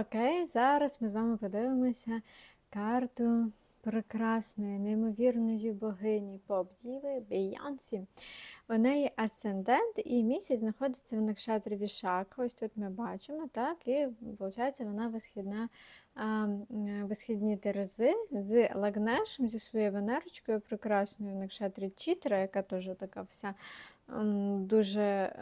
Окей, зараз ми з вами подивимося карту прекрасної, неймовірної богині поп-діви Бейонсі. У неї асцендент і місяць знаходиться в накшатрі Вішака. Ось тут ми бачимо, так, і виходить, вона висхідна, а, висхідні терези з Лагнешем, зі своєю венерочкою прекрасною в накшатрі Чітра, яка теж така вся дуже.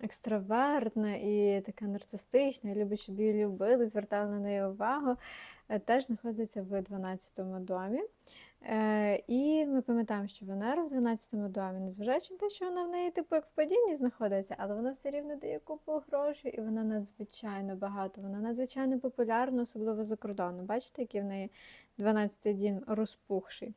Екстравертна і така нарцистична, і любить, щоб її любили, звертали на неї увагу, е, теж знаходиться в 12 домі. Е, І ми пам'ятаємо, що Венера в 12 домі, незважаючи на те, що вона в неї типу як в падінні знаходиться, але вона все рівно дає купу грошей, і вона надзвичайно багато, вона надзвичайно популярна, особливо за кордоном. Бачите, який в неї 12-й дім розпухший.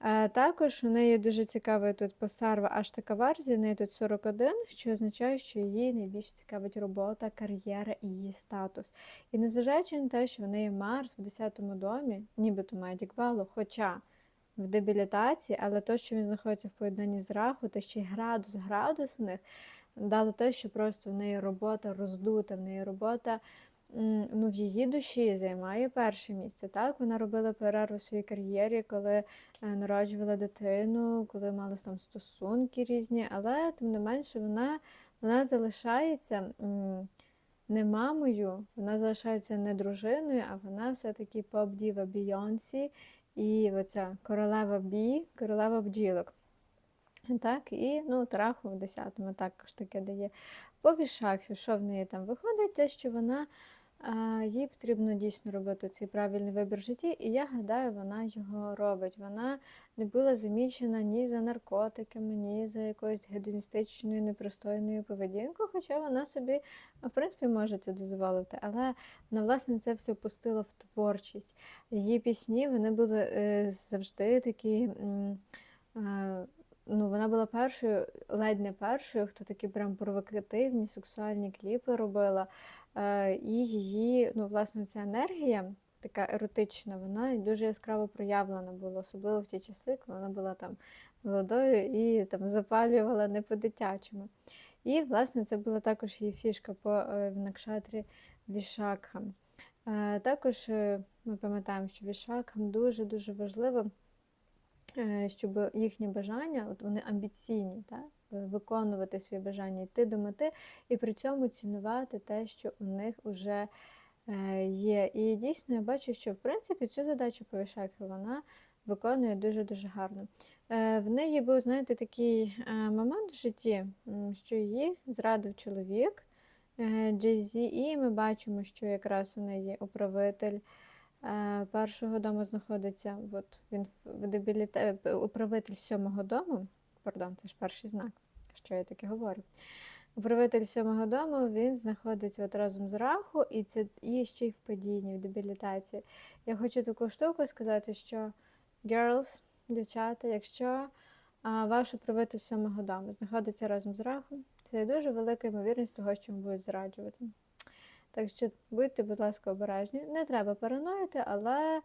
Е, Також у неї дуже цікавий тут посарва аж така варзі, в неї тут 41, що означає, що її найбільше цікавить робота, кар'єра і її статус. І незважаючи на те, що в неї Марс в 10-му домі, нібито має діквалу, хоча в дебілітації, але то, що він знаходиться в поєднанні з раху, та ще й градус, градус в них дало те, що просто в неї робота роздута, в неї робота ну, в її душі займає перше місце. Так, вона робила перерву в своїй кар'єрі, коли е, народжувала дитину, коли мала там стосунки різні, але тим не менше вона, вона залишається не мамою, вона залишається не дружиною, а вона все-таки поп-діва Бійонсі і оця королева бі, королева бджілок. Так, і ну, траху в 10-му також таке дає. По вішахі, що в неї там виходить, те, що вона їй потрібно дійсно робити цей правильний вибір в житті, і я гадаю, вона його робить. Вона не була замічена ні за наркотиками, ні за якоюсь гедоністичною непристойною поведінкою, хоча вона собі, в принципі, може це дозволити. Але вона, власне, це все пустила в творчість. Її пісні вони були е, завжди такі. Ну, вона була першою, ледь не першою, хто такі прям провокативні сексуальні кліпи робила. Е, і її, ну, власне, ця енергія, така еротична, вона дуже яскраво проявлена була, особливо в ті часи, коли вона була там молодою і там запалювала не по-дитячому. І, власне, це була також її фішка по е, Накшатрі Вішакхам. Е, також е, ми пам'ятаємо, що Вішакхам дуже-дуже важливо щоб їхні бажання, от вони амбіційні, так? е, виконувати свої бажання, йти до мети, і при цьому цінувати те, що у них вже е, є. І дійсно я бачу, що в принципі цю задачу по Вішакі вона виконує дуже-дуже гарно. Е, В неї був, знаєте, такий е, момент в житті, що її зрадив чоловік. Джей-Зі, і ми бачимо, що якраз у неї управитель е, першого дому знаходиться. От він в дебіліте... е, управитель сьомого дому. Пардон, це ж перший знак, що я таке говорю. Управитель сьомого дому він знаходиться от разом з раху, і це і ще й в падінні, в дебілітації. Я хочу таку штуку сказати, що girls, дівчата, якщо а, ваш управитель сьомого дому знаходиться разом з рахом, це дуже велика ймовірність того, що вам будуть зраджувати. Так що будьте, будь ласка, обережні. Не треба параноїти, але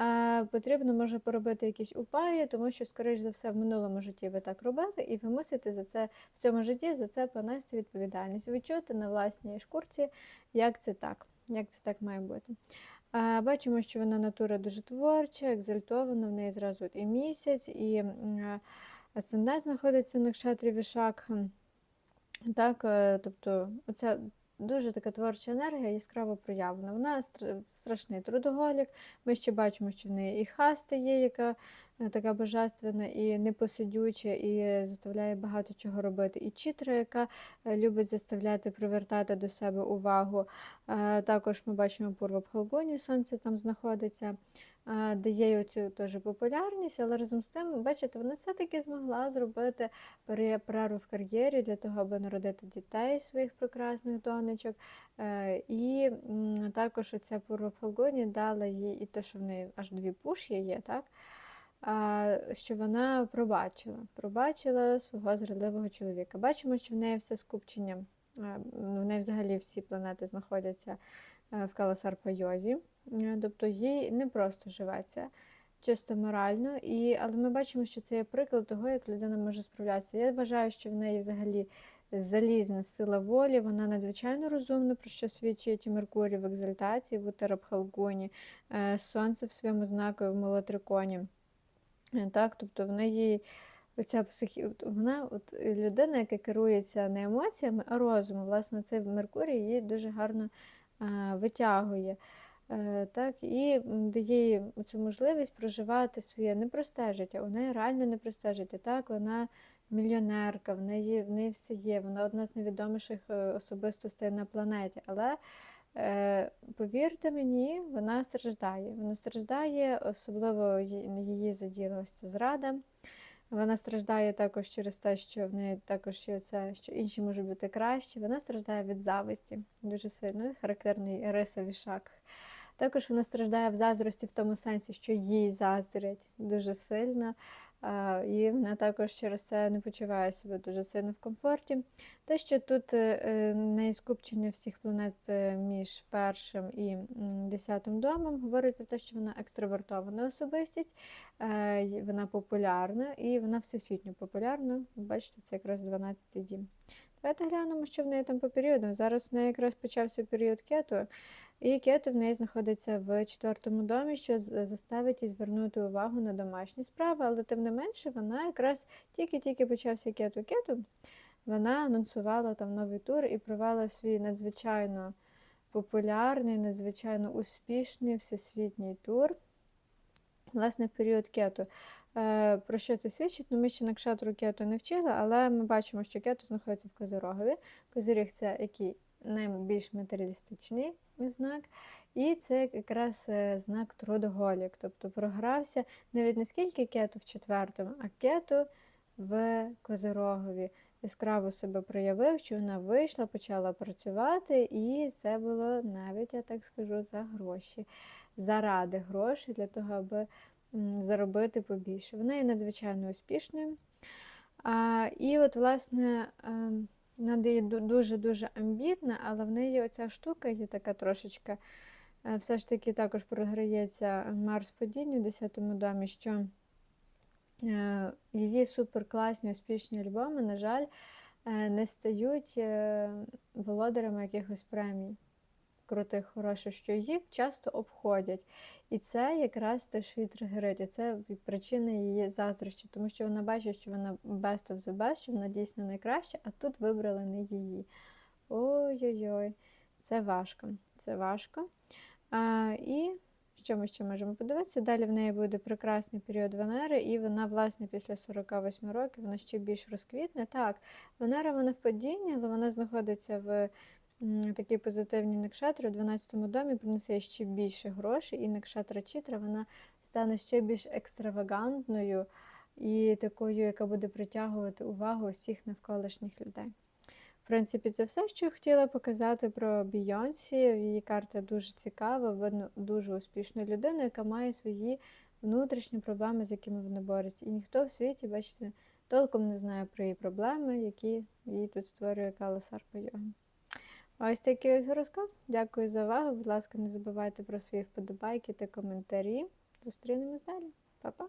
е, потрібно може поробити якісь упаї, тому що, скоріш за все, в минулому житті ви так робили, і ви мусите за це в цьому житті за це понести відповідальність. Відчути на власній шкурці, як це так, як це так має бути. Е, бачимо, що вона натура дуже творча, екзальтована, в неї зразу і місяць, і асцендент знаходиться в Накшатрі Вішак. Так, е, тобто, оця дуже така творча енергія яскраво проявлена. Вона страшний трудоголік. Ми ще бачимо, що в неї і хаста є, яка е, така божественна і непосидюча, і заставляє багато чого робити. І чітра, яка е, любить заставляти привертати до себе увагу. Е, Також ми бачимо Пурва Пхалгоні, сонце там знаходиться. Дає оцю теж популярність, але разом з тим, бачите, вона все-таки змогла зробити пере- перерву в кар'єрі для того, аби народити дітей своїх прекрасних донечок. Е, І також оця Пурва Пхалгоні дала їй і те, що в неї аж дві пуш'ї є, так? що вона пробачила, пробачила свого зрадливого чоловіка. Бачимо, що в неї все скупчення, е, в неї взагалі всі планети знаходяться е, в Каласарпайозі, тобто їй не просто живеться. Чисто морально, і, але ми бачимо, що це є приклад того, як людина може справлятися. Я вважаю, що в неї взагалі залізна сила волі, вона надзвичайно розумна, про що свідчить і Меркурій в екзальтації, в Утерабхалгуні, е, Сонце в своєму знаку в Молотриконі. Е, Так, тобто в неї оця психі... Вона от людина, яка керується не емоціями, а розумом. Власне, цей Меркурій її дуже гарно е, витягує. Е, так, і дає цю можливість проживати своє непросте життя. У неї реально непросте життя. Так, вона мільйонерка, в неї, в неї все є, вона одна з найвідоміших е, особистостей на планеті. Але е, повірте мені, вона страждає. Вона страждає, особливо її заділа ось ця зрада. Вона страждає також через те, що в неї також є це, що інші можуть бути кращі. Вона страждає від зависті дуже сильно, характерний риса вішак. Також вона страждає в заздрості в тому сенсі, що їй заздрять дуже сильно. І вона також через це не почуває себе дуже сильно в комфорті. Те, що тут е, е, не скупчення всіх планет е, між першим і десятим домом, говорить про те, що вона екстравертована особистість, е, вона популярна і вона всесвітньо популярна. Бачите, це якраз 12-й дім. Давайте глянемо, що в неї там по періодам. Зараз в неї якраз почався період кету, і кету в неї знаходиться в четвертому домі, що заставить її звернути увагу на домашні справи, але тим не менше вона якраз тільки-тільки почався кету кету. Вона анонсувала там новий тур і провела свій надзвичайно популярний, надзвичайно успішний всесвітній тур. Власне, в період кету. Е, Про що це свідчить? Ну, ми ще на кшатру кету не вчили, але ми бачимо, що кету знаходиться в Козирогові. Козиріг це який найбільш матеріалістичний знак. І це якраз е, знак трудоголік, тобто програвся навіть не скільки кету в четвертому, а кету в Козирогові. Яскраво себе проявив, що вона вийшла, почала працювати, і це було навіть, я так скажу, за гроші, заради грошей для того, аби заробити побільше. Вона є надзвичайно успішною. А, і от, власне, ем, вона дуже-дуже амбітна, але в неї оця штука є така трошечка, е, все ж таки також програється Марс падіння в 10 домі, що е, її суперкласні успішні альбоми, на жаль, е, не стають володарями якихось премій крутих, хороших, що їх часто обходять. І це якраз те, що її тригерить. Це причина її заздрощі, тому що вона бачить, що вона best of the best, що вона дійсно найкраща, а тут вибрали не її. Ой-ой-ой, це важко. Це важко. А, і що ми ще можемо подивитися? Далі в неї буде прекрасний період Венери, і вона, власне, після 48 років вона ще більш розквітне. Так, Венера вона в падінні, але вона знаходиться в м, такій позитивній накшатрі, у 12 домі принесе ще більше грошей, і накшатра Чітра вона стане ще більш екстравагантною і такою, яка буде притягувати увагу усіх навколишніх людей. В принципі, це все, що я хотіла показати про Бійонсі. Її карта дуже цікава, видно дуже успішну людину, яка має свої внутрішні проблеми, з якими вона бореться. І ніхто в світі, бачите, толком не знає про її проблеми, які їй тут створює Кала Сарпа Йоги. Ось такий ось гороскоп. Дякую за увагу. Будь ласка, не забувайте про свої вподобайки та коментарі. Зустрінемось далі. Па-па!